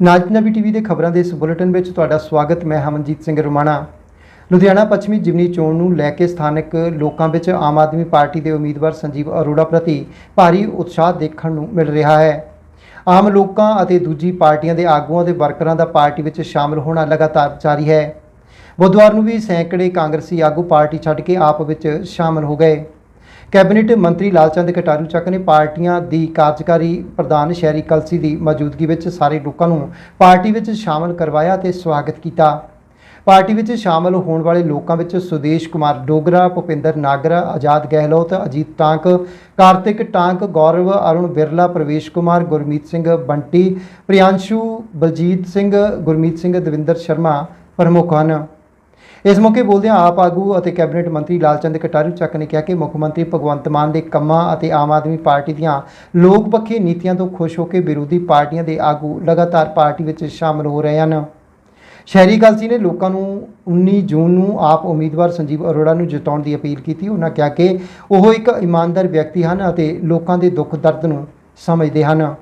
ਨਾਜ Punjabi TV ਦੇ ਖਬਰਾਂ ਦੇ ਇਸ ਬੁਲੇਟਿਨ ਵਿੱਚ ਤੁਹਾਡਾ ਸਵਾਗਤ, ਮੈਂ ਹਮਨਜੀਤ ਸਿੰਘ ਰੋਮਾਣਾ ਲੁਧਿਆਣਾ ਪੱਛਮੀ ਜਿਮਨੀ ਚੋਣ ਨੂੰ ਲੈ ਕੇ ਸਥਾਨਕ ਲੋਕਾਂ ਵਿੱਚ ਆਮ ਆਦਮੀ ਪਾਰਟੀ ਦੇ ਉਮੀਦਵਾਰ ਸੰਜੀਵ ਅਰੋੜਾ ਪ੍ਰਤੀ ਭਾਰੀ ਉਤਸ਼ਾਹ ਦੇਖਣ ਨੂੰ ਮਿਲ ਰਿਹਾ ਹੈ। ਆਮ ਲੋਕਾਂ ਅਤੇ ਦੂਜੀ ਪਾਰਟੀਆਂ ਦੇ ਆਗੂਆਂ ਦੇ ਵਰਕਰਾਂ ਦਾ ਪਾਰਟੀ ਵਿੱਚ ਸ਼ਾਮਲ ਹੋਣਾ ਲਗਾਤਾਰ ਜਾਰੀ ਹੈ। ਬੁੱਧਵਾਰ ਨੂੰ ਵੀ ਸੈਂਕੜੇ ਕਾਂਗਰਸੀ ਆਗੂ ਪਾਰਟੀ ਛੱਡ ਕੇ ਆਪ ਵਿੱਚ ਸ਼ਾਮਲ ਹੋ ਗਏ। ਕੈਬਨਿਟ ਮੰਤਰੀ ਲਾਲਚੰਦ ਕਟਾਰੂ ਚੱਕ ਨੇ ਪਾਰਟੀਆਂ ਦੀ ਕਾਰਜਕਾਰੀ ਪ੍ਰਧਾਨ ਸ਼ਹਿਰੀ ਕਲਸੀ ਦੀ ਮੌਜੂਦਗੀ ਵਿੱਚ ਸਾਰੇ ਲੋਕਾਂ ਨੂੰ ਪਾਰਟੀ ਵਿੱਚ ਸ਼ਾਮਲ ਕਰਵਾਇਆ ਤੇ ਸਵਾਗਤ ਕੀਤਾ। ਪਾਰਟੀ ਵਿੱਚ ਸ਼ਾਮਲ ਹੋਣ ਵਾਲੇ ਲੋਕਾਂ ਵਿੱਚ ਸੁਦੇਸ਼ ਕੁਮਾਰ ਡੋਗਰਾ, ਭੁਪਿੰਦਰ ਨਾਗਰਾ, ਆਜ਼ਾਦ ਗਹਿਲੋਤ, ਅਜੀਤ ਟਾਂਕ, ਕਾਰਤਿਕ ਟਾਂਕ, ਗੌਰਵ ਅਰੁਣ ਬਿਰਲਾ, ਪ੍ਰਵੇਸ਼ ਕੁਮਾਰ, ਗੁਰਮੀਤ ਸਿੰਘ ਬੰਟੀ, ਪ੍ਰਿਆੰਸ਼ੂ ਬਲਜੀਤ ਸਿੰਘ, ਗੁਰਮੀਤ ਸਿੰਘ ਦਵਿੰਦਰ ਸ਼ਰਮਾ ਪ੍ਰਮੁੱਖ ਹਨ। ਇਸ ਮੌਕੇ ਬੋਲਦਿਆਂ ਆਪ ਆਗੂ ਅਤੇ ਕੈਬਨਿਟ ਮੰਤਰੀ ਲਾਲਚੰਦ ਕਟਾਰੂ ਚੱਕ ਨੇ ਕਿਹਾ ਕਿ ਮੁੱਖ ਮੰਤਰੀ ਭਗਵੰਤ ਮਾਨ ਦੇ ਕੰਮਾਂ ਅਤੇ ਆਮ ਆਦਮੀ ਪਾਰਟੀ ਦੀਆਂ ਲੋਕ ਪੱਖੀ ਨੀਤੀਆਂ ਤੋਂ ਖੁਸ਼ ਹੋ ਕੇ ਵਿਰੋਧੀ ਪਾਰਟੀਆਂ ਦੇ ਆਗੂ ਲਗਾਤਾਰ ਪਾਰਟੀ ਵਿੱਚ ਸ਼ਾਮਲ ਹੋ ਰਹੇ ਹਨ। ਸ਼ਹਿਰੀ ਕਲਸੀ ਨੇ ਲੋਕਾਂ ਨੂੰ 19 ਜੂਨ ਨੂੰ ਆਪ ਉਮੀਦਵਾਰ ਸੰਜੀਵ ਅਰੋੜਾ ਨੂੰ ਜਿਤਾਉਣ ਦੀ ਅਪੀਲ ਕੀਤੀ। ਉਹਨਾਂ ਕਿਹਾ ਕਿ ਉਹ ਇੱਕ ਇਮਾਨਦਾਰ ਵਿਅਕਤੀ ਹਨ ਅਤੇ ਲੋਕਾਂ ਦੇ ਦੁੱਖ ਦਰਦ ਨੂੰ ਸਮਝਦੇ ਹਨ।